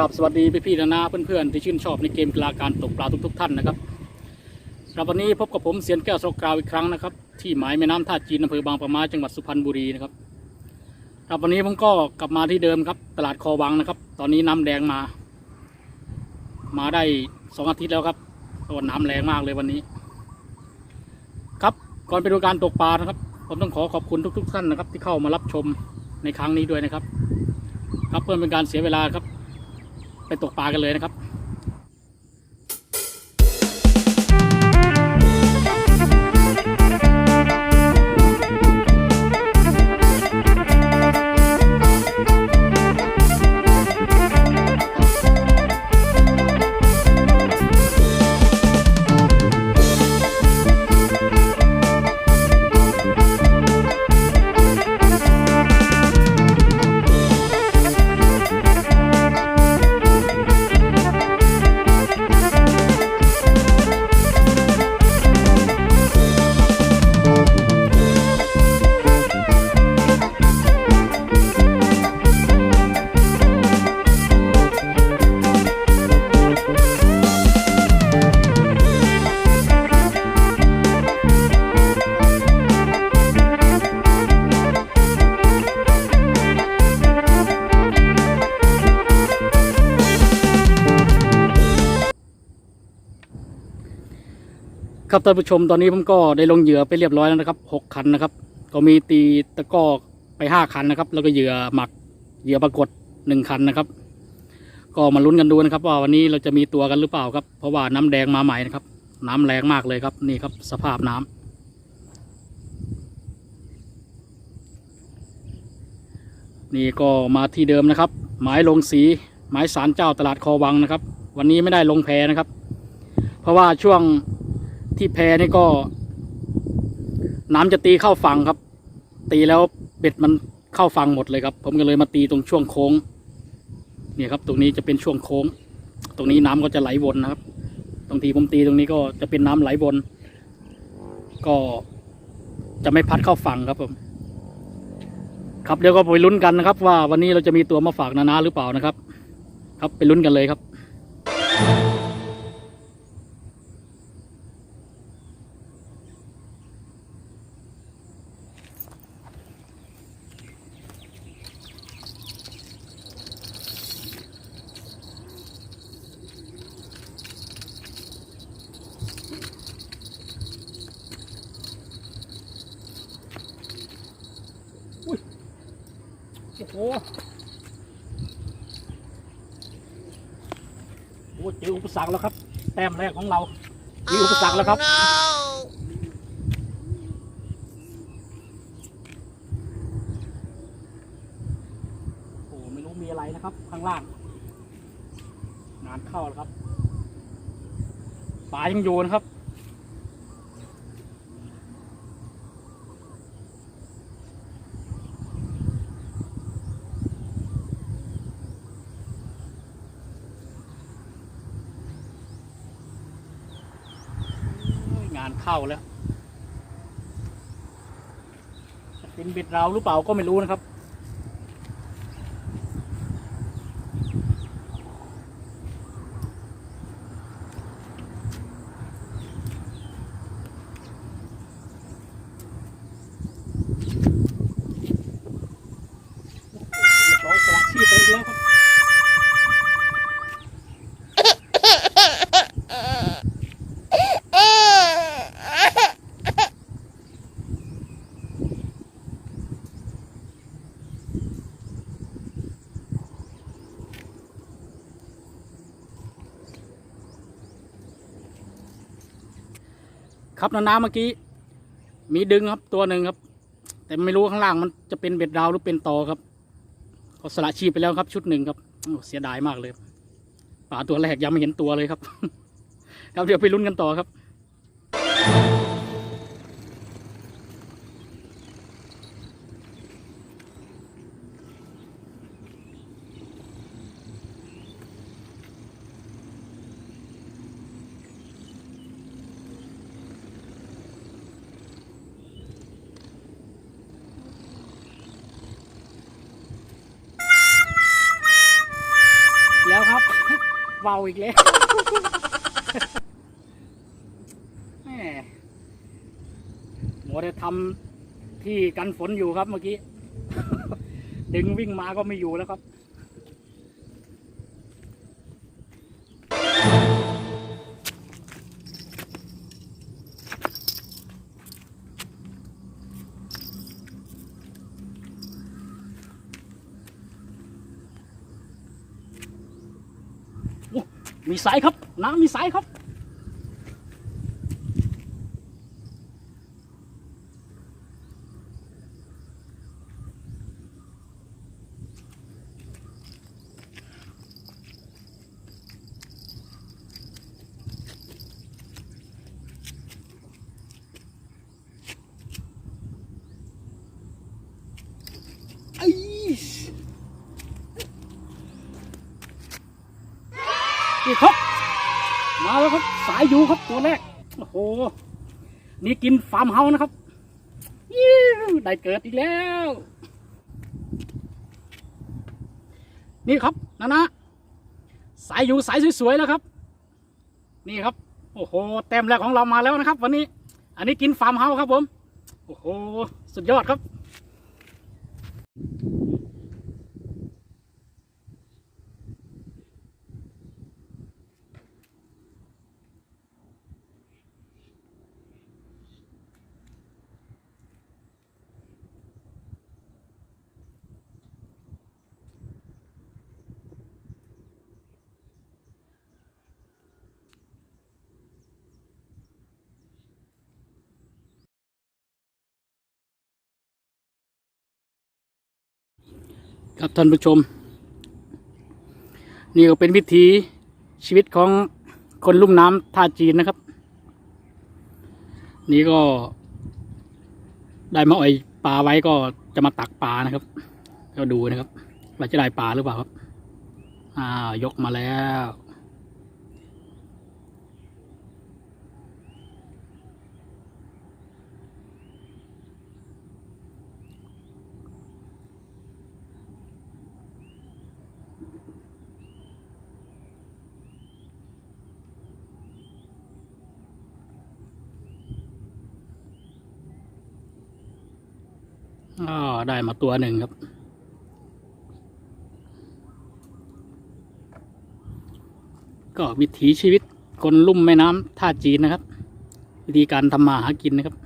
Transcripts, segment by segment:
ครับขอกราบสวัสดีพี่ๆนานาเพื่อนๆที่ชื่นชอบในเกมกีฬาการตกปลาทุกๆท่านนะครับครับวันนี้พบกับผมเสียนแก้วสกาวอีกครั้งนะครับ ที่หมายแม่น้ำท่าจีนอำเภอบางปะมาจังหวัดสุพรรณบุรีนะครับครับวันนี้ผมก็กลับมาที่เดิมครับ ตลาดคอวังนะครับ ตอนนี้น้ำแดงมา มาได้สองอาทิตย์แล้วครับเพราะว่าน้ำแรงมากเลยวันนี้ ครับก่อนไปดูการตกปลานะครับ ผมต้องขอขอบคุณทุก ๆ ท่านนะครับ ที่เข้ามารับชมในครั้งนี้ด้วยนะครับ ครับเพื่อเป็นการเสียเวลาครับ ไปตกปลากันเลยนะครับ ครับท่านผู้ชมตอนนี้ผมก็ได้ลงเหยื่อไปเรียบร้อยแล้วนะครับหกคันนะครับ ก็มีตีตะก้อไปห้าคันนะครับ แล้วก็เหยื่อหมักเหยื่อปรากฏหนึ่งคันนะครับ ก็มาลุ้นกันดูนะครับ ว่าวันนี้เราจะมีตัวกันหรือเปล่าครับ เพราะว่าน้ำแดงมาใหม่นะครับ น้ำแรงมากเลยครับนี่ครับ สภาพน้ำนี่ก็มาที่เดิมนะครับ หมายลงสีหมายสารเจ้าตลาดคอวังนะครับ วันนี้ไม่ได้ลงแพนะครับ เพราะว่าช่วง ที่แพนี่ก็ น้ำจะตีเข้าฝั่งครับ ตีแล้วเบ็ดมันเข้าฝั่งหมดเลยครับ ผมก็เลยมาตีตรงช่วงโค้งเนี่ยครับ ตรงนี้จะเป็นช่วงโค้ง ตรงนี้น้ำก็จะไหลวนนะครับบางทีผมตีตรงนี้ก็จะเป็นน้ำไหลวน ก็จะไม่พัดเข้าฝั่งครับผม ครับเดี๋ยวก็ไปลุ้นกันนะครับ ว่าวันนี้เราจะมีตัวมาฝากนานาหรือเปล่านะครับ ครับไปลุ้นกันเลยครับ โอ้โหโอ้เจออุปสรรคแล้วครับ แต้มแรกของเรา มีอุปสรรคแล้วครับ โอ้ไม่รู้มีอะไรนะครับ ข้างล่าง งานเข้าแล้วครับ ปลายังอยู่นะครับ งาน เข้าแล้วเป็นเบ็ดเราหรือเปล่าก็ไม่รู้นะครับร้อยสละชีพไปอีกแล้วครับ ครับน้ำเมื่อกี้ มีดึงครับตัวหนึ่งครับ แต่ไม่รู้ข้างล่างมันจะเป็นเบ็ดดาวหรือเป็นตอครับก็สละชีพไปแล้วครับ ชุดหนึ่งครับเสียดายมากเลยปลาตัวแรกยังไม่เห็นตัวเลยครับ ครับเดี๋ยวไปลุ้นกันต่อครับ บาอีกแล้วแหมหมดแต่ทำที่กันฝนอยู่ครับเมื่อกี้ ดึงวิ่งมาก็ไม่อยู่แล้วครับ มีสายครับ น้ำมีสายครับไแล้วครับ สายอยู่ครับตัวแรก โอ้โห นี่กินฟาร์มเฮาส์นะครับยิ้วได้เกิดอีกแล้ว นี่ครับนะนะ สายอยู่สายสวยๆแล้วครับ นี่ครับ โอ้โห เต็มแรกของเรามาแล้วนะครับ วันนี้ อันนี้กินฟาร์มเฮาส์ครับผม โอ้โห สุดยอดครับ ครับท่านผู้ชม นี่ก็เป็นวิถีชีวิตของคนลุ่มน้ำท่าจีนนะครับ นี่ก็ ได้มาอ่อยปลาไว้ก็จะมาตักปลานะครับ ก็ดูนะครับว่าจะได้ปลาหรือเปล่าครับอ้ายกมาแล้ว อ๋อได้มาตัวหนึ่งครับ ก็วิถีชีวิตคนลุ่มแม่น้ำท่าจีนนะครับ วิธีการทำมาหากินนะครับ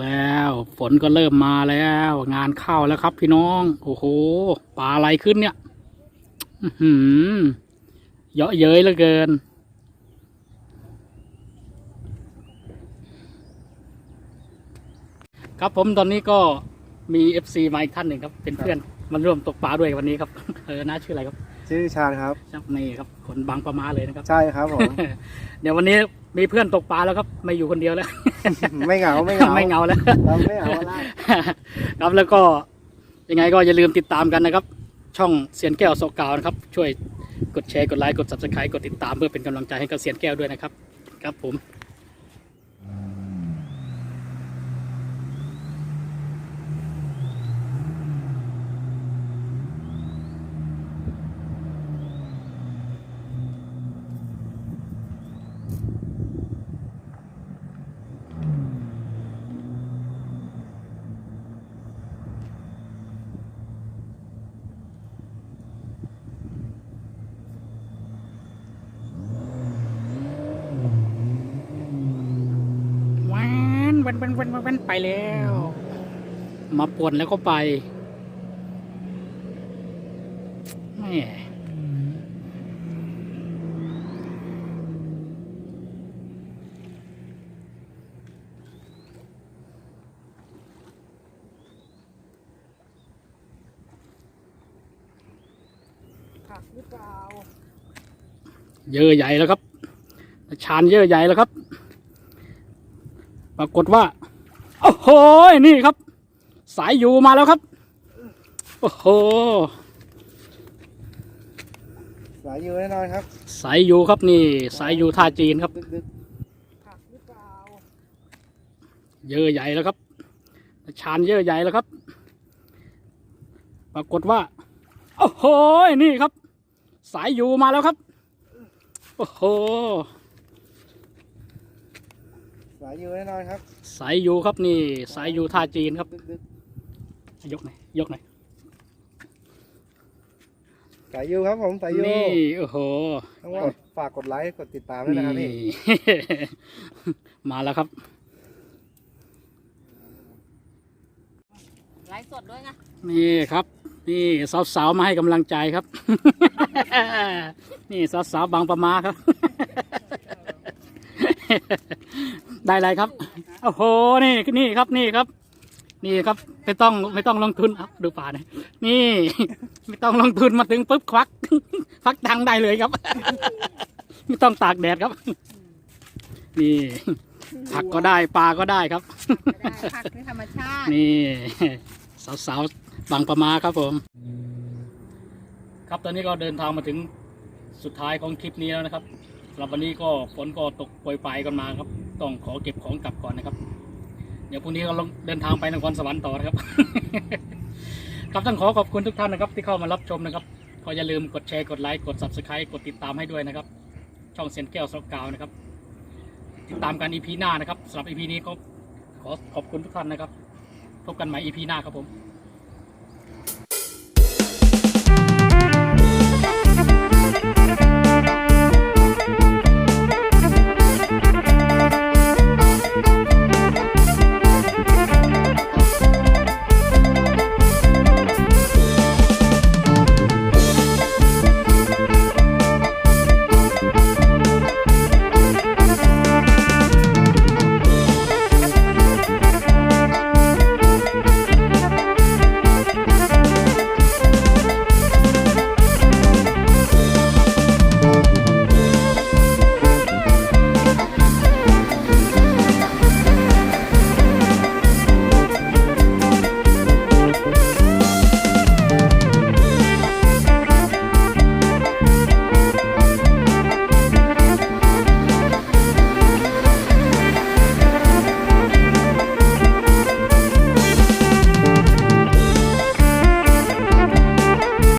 แล้ว ฝนก็เริ่มมาแล้ว งานเข้าแล้วครับพี่น้อง โอ้โหปลาอะไรขึ้นเนี่ยอื้อหือเยอะเย้ยเหลือเกิน ครับผมตอนนี้ก็มีเอฟซีมาอีกท่านหนึ่งครับ เป็นเพื่อนมันร่วมตกปลาด้วยวันนี้ครับ เออน้าชื่ออะไรครับ ชื่อชาญครับ ครับนี่ครับคนบางประมาเลยนะครับ ใช่ครับผม เดี๋ยววันนี้ มีเพื่อนตกปลาแล้วครับ ไม่อยู่คนเดียวแล้ว ไม่เหงาไม่เหงาไม่เหงาแล้วเราไม่เหงาละครับแล้วก็ยังไงก็อย่าลืมติดตามกันนะครับ ช่องเสียนแก้วโซกาวนะครับ ช่วยกดแชร์กดไลค์กด subscribe กดติดตามเพื่อเป็นกำลังใจให้กับเสียนแก้วด้วยนะครับ ครับผม ว วันวันวันวันไปแล้ว มาปวนแล้วก็ไปแม่หักหรือเปล่าเยอะใหญ่แล้วครับ ชานเยอะใหญ่แล้วครับ ปรากฏว่าโอ้โหนี่ครับ สายอยู่มาแล้วครับโอ้โหสายอยู่แน่นอนครับ สายอยู่ครับนี่ สายอยู่ท่าจีนครับดึกๆหักหรือเปล่าเยอะใหญ่แล้วครับชานเยอะใหญ่แล้วครับ ปรากฏว่าโอ้โหนี่ครับ สายอยู่มาแล้วครับ โอ้โห สายอยู่แน่นอนครับ สายอยู่ครับนี่ สายอยู่ท่าจีนครับดึกยกหน่อยยกหน่อยๆสายอยู่ครับผมสายอยู่นี่โอ้โหต้องว่ากดฝากกดไลค์กดติดตามด้วยนะครับพี่นี่มาแล้วครับไลฟ์สดด้วยไงนี่ครับ นี่สาวๆมาให้กำลังใจครับ นี่สาวๆบางประมาครับ ได้อะไรครับ โอ้โห นี่ นี่ครับ นี่ครับ นี่ครับ ไม่ต้อง ไม่ต้องลงทุนครับ ดูป่าเนี่ยนี่ ไม่ต้องลงทุนมาถึงปุ๊บควัก ควักตังค์ได้เลยครับ ไม่ต้องตากแดดครับ นี่ ผักก็ได้ ปลาก็ได้ครับไม่ได้ผักคือธรรมชาติ นี่ สาวๆ บางประมาครับผม ครับ ตอนนี้ก็เดินทางมาถึงสุดท้ายของคลิปนี้แล้วนะครับ สำหรับวันนี้ก็ฝนก็ตกโปรยปลายกันมาครับ ต้องขอเก็บของกลับก่อนนะครับ เดี๋ยวพรุ่งนี้ก็ลงเดินทางไปนครสวรรค์ต่อนะครับ ครับต้องขอขอบคุณทุกท่านนะครับ ที่เข้ามารับชมนะครับก็อย่าลืมกดแชร์กดไลค์กด subscribe กดติดตามให้ด้วยนะครับ ช่องเซยนแก้วสกาวนะครับ ติดตามกัน EP หน้านะครับสำหรับ EP นี้ก็ขอขอบคุณทุกท่านนะครับ พบกันใหม่ EP หน้าครับผม